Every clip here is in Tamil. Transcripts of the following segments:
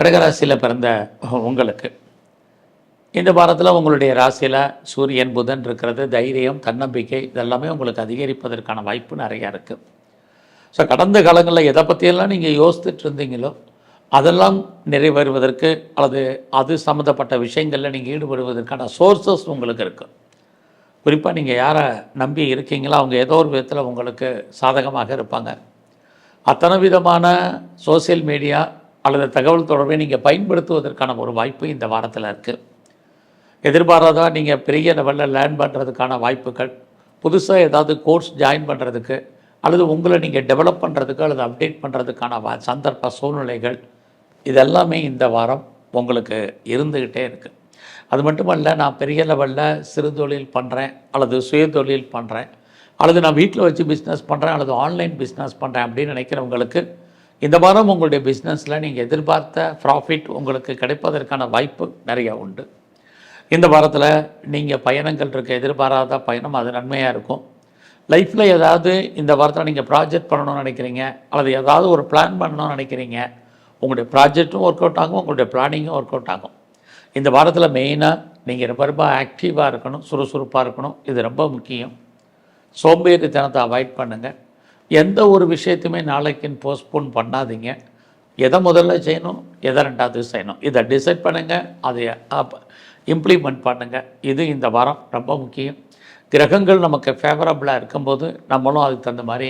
கடகராசியில் பிறந்த உங்களுக்கு. இந்த வாரத்தில் உங்களுடைய ராசியில் சூரியன் புதன் இருக்கிறது தைரியம் தன்னம்பிக்கை இதெல்லாமே உங்களுக்கு அதிகரிப்பதற்கான வாய்ப்பு நிறையா இருக்குது ஸோ கடந்த காலங்களில் எதை பற்றியெல்லாம் நீங்கள் யோசித்துட்டு இருந்தீங்களோ அதெல்லாம் நிறைவேறுவதற்கு அல்லது அது சம்மந்தப்பட்ட விஷயங்களில் நீங்கள் ஈடுபடுவதற்கான சோர்சஸ் உங்களுக்கு இருக்குது குறிப்பாக நீங்கள் யாரை நம்பி இருக்கீங்களோ அவங்க ஏதோ ஒரு விதத்தில் உங்களுக்கு சாதகமாக இருப்பாங்க. அத்தனை விதமான சோஷியல் மீடியா அல்லது தகவல் தொடர்பை நீங்கள் பயன்படுத்துவதற்கான ஒரு வாய்ப்பு இந்த வாரத்தில் இருக்குது எதிர்பாராத நீங்கள் பெரிய லெவலில் லேர்ன் பண்ணுறதுக்கான வாய்ப்புகள் புதுசாக ஏதாவது கோர்ஸ் ஜாயின் பண்ணுறதுக்கு அல்லது உங்களை நீங்கள் டெவலப் பண்ணுறதுக்கு அல்லது அப்டேட் பண்ணுறதுக்கான சந்தர்ப்ப சூழ்நிலைகள் இதெல்லாமே இந்த வாரம் உங்களுக்கு இருந்துக்கிட்டே இருக்குது அது மட்டுமல்ல நான் பெரிய லெவலில் சிறு தொழில் பண்ணுறேன் அல்லது சுய தொழில் பண்ணுறேன் அல்லது நான் வீட்டில் வச்சு பிஸ்னஸ் பண்ணுறேன் அல்லது ஆன்லைன் பிஸ்னஸ் பண்ணுறேன் அப்படின்னு நினைக்கிறவங்களுக்கு இந்த வாரம் உங்களுடைய பிஸ்னஸில் நீங்கள் எதிர்பார்த்த ப்ராஃபிட் உங்களுக்கு கிடைப்பதற்கான வாய்ப்பு நிறையா உண்டு. இந்த வாரத்தில் நீங்கள் பயணங்கள் இருக்க எதிர்பாராத பயணம் அது நன்மையாக இருக்கும். லைஃப்பில் ஏதாவது இந்த வாரத்தில் நீங்கள் ப்ராஜெக்ட் பண்ணணும்னு நினைக்கிறீங்க அல்லது ஏதாவது ஒரு பிளான் பண்ணணும்னு நினைக்கிறீங்க உங்களுடைய ப்ராஜெக்ட்டும் ஒர்க் அவுட் ஆகும் உங்களுடைய பிளானிங்கும் ஒர்க் அவுட் ஆகும். இந்த வாரத்தில் மெயினாக நீங்கள் ரொம்ப ரொம்ப ஆக்டிவாக இருக்கணும் சுறுசுறுப்பாக இருக்கணும் இது ரொம்ப முக்கியம். சோம்பேறித்தனத்தை அவாய்ட் பண்ணுங்கள் எந்த ஒரு விஷயத்தையுமே நாளைக்குன்னு போஸ்ட்போன் பண்ணாதீங்க. எதை முதல்ல செய்யணும் எதை ரெண்டாவது செய்யணும். இதை டிசைட் பண்ணுங்கள் அதை இம்ப்ளிமெண்ட் பண்ணுங்கள் இது இந்த வாரம் ரொம்ப முக்கியம். கிரகங்கள் நமக்கு ஃபேவரபுளாக இருக்கும்போது நம்மளும் அதுக்கு தகுந்த மாதிரி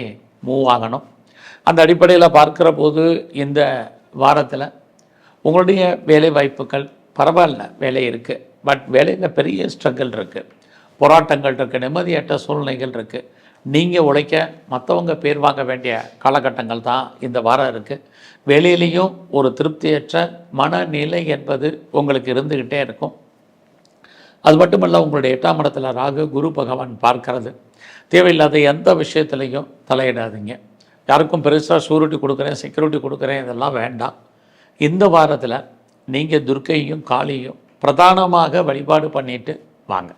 மூவ் ஆகணும். அந்த அடிப்படையில் பார்க்குற போது இந்த வாரத்தில் உங்களுடைய வேலை வாய்ப்புகள் பரவாயில்ல வேலை இருக்குது பட் வேலையில் பெரிய ஸ்ட்ரகிள் இருக்குது போராட்டங்கள் இருக்குது நிம்மதியற்ற சூழ்நிலைகள் இருக்குது நீங்கள் உழைக்க மற்றவங்க பேர் வாங்க வேண்டிய காலகட்டங்கள் தான் இந்த வாரம் இருக்குது வெளியிலையும் ஒரு திருப்தியற்ற மனநிலை என்பது உங்களுக்கு இருந்துக்கிட்டே இருக்கும். அது மட்டுமல்ல உங்களுடைய எட்டாம் இடத்துல ராகு குரு பகவான் பார்க்கறது. தேவையில்லாத எந்த விஷயத்துலையும் தலையிடாதீங்க. யாருக்கும் பெருசாக சூரிட்டி கொடுக்குறேன் செக்யூரிட்டி கொடுக்குறேன் இதெல்லாம் வேண்டாம். இந்த வாரத்தில் நீங்கள் துர்க்கையும் காளியும் பிரதானமாக வழிபாடு பண்ணிட்டு வாங்க.